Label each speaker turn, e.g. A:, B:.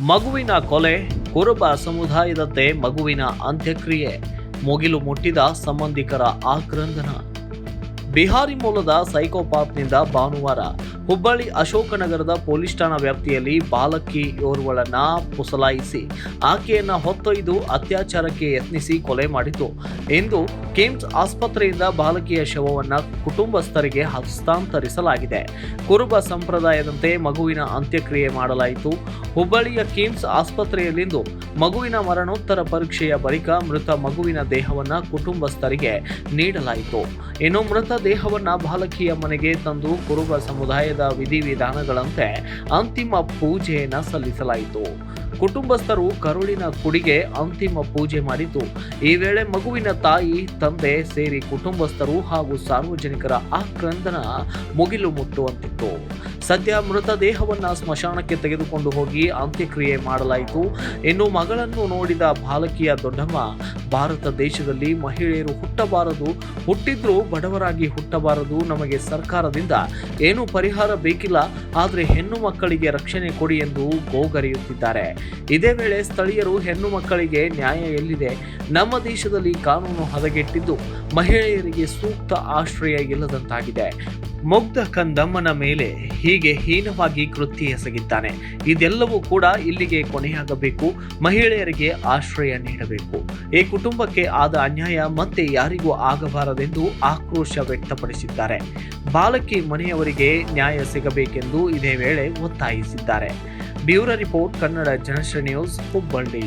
A: ಮಗುವಿನ ಕೊಲೆ, ಕುರುಬ ಸಮುದಾಯದಂತೆ ಮಗುವಿನ ಅಂತ್ಯಕ್ರಿಯೆ, ಮುಗಿಲು ಮುಟ್ಟಿದ ಸಂಬಂಧಿಕರ ಆಕ್ರಂದನ. ಬಿಹಾರಿ ಮೂಲದ ಸೈಕೋಪಾತ್ನಿಂದ ಭಾನುವಾರ ಹುಬ್ಬಳ್ಳಿ ಅಶೋಕನಗರದ ಪೊಲೀಸ್ ಠಾಣಾ ವ್ಯಾಪ್ತಿಯಲ್ಲಿ ಬಾಲಕಿ ಯೋರ್ವಳನ್ನ ಪುಸಲಾಯಿಸಿ, ಆಕೆಯನ್ನ ಹೊತ್ತೊಯ್ದು ಅತ್ಯಾಚಾರಕ್ಕೆ ಯತ್ನಿಸಿ ಕೊಲೆ ಮಾಡಿತು ಎಂದು ಕಿಮ್ಸ್ ಆಸ್ಪತ್ರೆಯಿಂದ ಬಾಲಕಿಯ ಶವವನ್ನು ಕುಟುಂಬಸ್ಥರಿಗೆ ಹಸ್ತಾಂತರಿಸಲಾಗಿದೆ. ಕುರುಬ ಸಂಪ್ರದಾಯದಂತೆ ಮಗುವಿನ ಅಂತ್ಯಕ್ರಿಯೆ ಮಾಡಲಾಯಿತು. ಹುಬ್ಬಳ್ಳಿಯ ಕಿಮ್ಸ್ ಆಸ್ಪತ್ರೆಯಲ್ಲಿಂದು ಮಗುವಿನ ಮರಣೋತ್ತರ ಪರೀಕ್ಷೆಯ ಬಳಿಕ ಮೃತ ಮಗುವಿನ ದೇಹವನ್ನು ಕುಟುಂಬಸ್ಥರಿಗೆ ನೀಡಲಾಯಿತು. ಇನ್ನು ಮೃತ ದೇಹವನ್ನು ಬಾಲಕಿಯ ಮನೆಗೆ ತಂದು ಕುರುಬ ಸಮುದಾಯದ ವಿಧಿವಿಧಾನಗಳಂತೆ ಅಂತಿಮ ಪೂಜೆಯನ್ನು ಸಲ್ಲಿಸಲಾಯಿತು. ಕುಟುಂಬಸ್ಥರು ಕರುಳಿನ ಕುಡಿಗೆ ಅಂತಿಮ ಪೂಜೆ ಮಾಡಿದ್ದು, ಈ ವೇಳೆ ಮಗುವಿನ ತಾಯಿ, ತಂದೆ ಸೇರಿ ಕುಟುಂಬಸ್ಥರು ಹಾಗೂ ಸಾರ್ವಜನಿಕರ ಆಕ್ರಂದನ ಮುಗಿಲು ಮುಟ್ಟುವಂತಿತ್ತು. ಸದ್ಯ ಮೃತದೇಹವನ್ನ ಸ್ಮಶಾನಕ್ಕೆ ತೆಗೆದುಕೊಂಡು ಹೋಗಿ ಅಂತ್ಯಕ್ರಿಯೆ ಮಾಡಲಾಯಿತು. ಇನ್ನು ಮಗಳನ್ನು ನೋಡಿದ ಬಾಲಕಿಯ ದೊಡ್ಡಮ್ಮ, ಭಾರತ ದೇಶದಲ್ಲಿ ಮಹಿಳೆಯರು ಹುಟ್ಟಬಾರದು, ಹುಟ್ಟಿದ್ರೂ ಬಡವರಾಗಿ ಹುಟ್ಟಬಾರದು, ನಮಗೆ ಸರ್ಕಾರದಿಂದ ಏನು ಪರಿಹಾರ ಬೇಕಿಲ್ಲ, ಆದರೆ ಹೆಣ್ಣು ಮಕ್ಕಳಿಗೆ ರಕ್ಷಣೆ ಕೊಡಿ ಎಂದು ಗೋಗರಿಯುತ್ತಿದ್ದಾರೆ. ಇದೇ ವೇಳೆ ಸ್ಥಳೀಯರು ಹೆಣ್ಣು ಮಕ್ಕಳಿಗೆ ನ್ಯಾಯ ಎಲ್ಲಿದೆ? ನಮ್ಮ ದೇಶದಲ್ಲಿ ಕಾನೂನು ಹದಗೆಟ್ಟಿದ್ದು ಮಹಿಳೆಯರಿಗೆ ಸೂಕ್ತ ಆಶ್ರಯ ಇಲ್ಲದಂತಾಗಿದೆ. ಮುಗ್ಧ ಕಂದಮ್ಮನ ಮೇಲೆ ಹೀಗೆ ಹೀನವಾಗಿ ಕೃತ್ಯ ಎಸಗಿದ್ದಾನೆ. ಇದೆಲ್ಲವೂ ಕೂಡ ಇಲ್ಲಿಗೆ ಕೊನೆಯಾಗಬೇಕು. ಮಹಿಳೆಯರಿಗೆ ಆಶ್ರಯ ನೀಡಬೇಕು. ಈ ಕುಟುಂಬಕ್ಕೆ ಆದ ಅನ್ಯಾಯ ಮತ್ತೆ ಯಾರಿಗೂ ಆಗಬಾರದೆಂದು ಆಕ್ರೋಶ ವ್ಯಕ್ತಪಡಿಸಿದ್ದಾರೆ. ಬಾಲಕಿ ಮನೆಯವರಿಗೆ ನ್ಯಾಯ ಸಿಗಬೇಕೆಂದು ಇದೇ ವೇಳೆ ಒತ್ತಾಯಿಸಿದ್ದಾರೆ. Bureau report, Kannada Janashri news, Hubballi.